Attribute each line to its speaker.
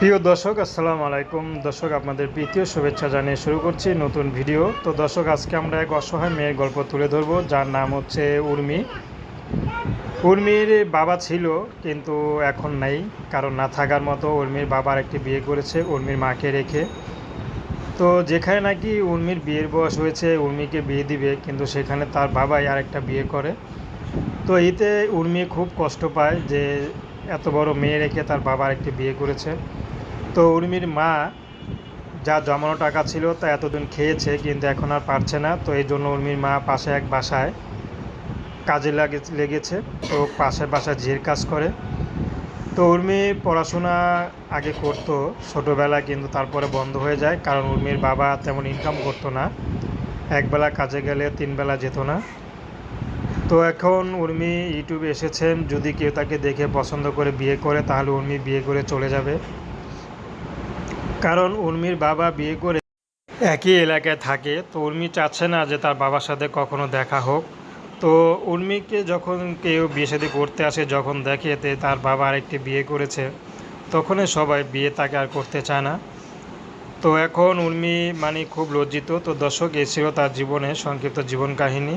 Speaker 1: প্রিয় দর্শক, আসসালামু আলাইকুম। দর্শক, আপনাদের প্রীতীয় শুভেচ্ছা জানিয়ে শুরু করছি নতুন ভিডিও। তো দর্শক, আজকে আমরা এক অসহায় মেয়ের গল্প তুলে ধরবো, যার নাম হচ্ছে উর্মি। উর্মির বাবা ছিল, কিন্তু এখন নাই, কারণ না থাকার মতো উর্মির বাবার একটি বিয়ে করেছে উর্মির মাকে রেখে। তো যেখানে নাকি উর্মির বিয়ের বয়স হয়েছে, উর্মিকে বিয়ে দিবে, কিন্তু সেখানে তার বাবাই আর একটা বিয়ে করে। তো এতে উর্মি খুব কষ্ট পায় যে এত বড় মেয়ে রেখে তার বাবার একটি বিয়ে করেছে। তো উর্মির মা যা জমানো টাকা ছিল তা এতদিন খেয়েছে, কিন্তু এখন আর পারছে না। তো এই জন্য উর্মির মা পাশে এক বাসায় কাজে লাগে লেগেছে। তো পাশের বাসায় ঝির কাজ করে। তো উর্মি পড়াশোনা আগে করতো ছোটোবেলায়, কিন্তু তারপরে বন্ধ হয়ে যায়। কারণ উর্মির বাবা তেমন ইনকাম করতো না। একবেলা কাজে গেলে তিনবেলা যেত না। তো এখন উর্মি ইউটিউবে এসেছেন যদি কেউ তাকে দেখে পছন্দ করে বিয়ে করে, তাহলে উর্মি বিয়ে করে চলে যাবে। কারণ উর্মির বাবা বিয়ে করে একই এলাকায় থাকে। তো উর্মি চাচ্ছে না যে তার বাবার সাথে কখনো দেখা হোক। তো উর্মিকে যখন কেউ বিয়ে শাদী করতে আসে, যখন দেখে তে তার বাবা আরেকটি বিয়ে করেছে, তখনই সবাই বিয়ে তাকে আর করতে চায় না। তো এখন উর্মি মানে খুব লজ্জিত। তো দর্শক ছিল তার জীবনে সংক্ষিপ্ত জীবন কাহিনী।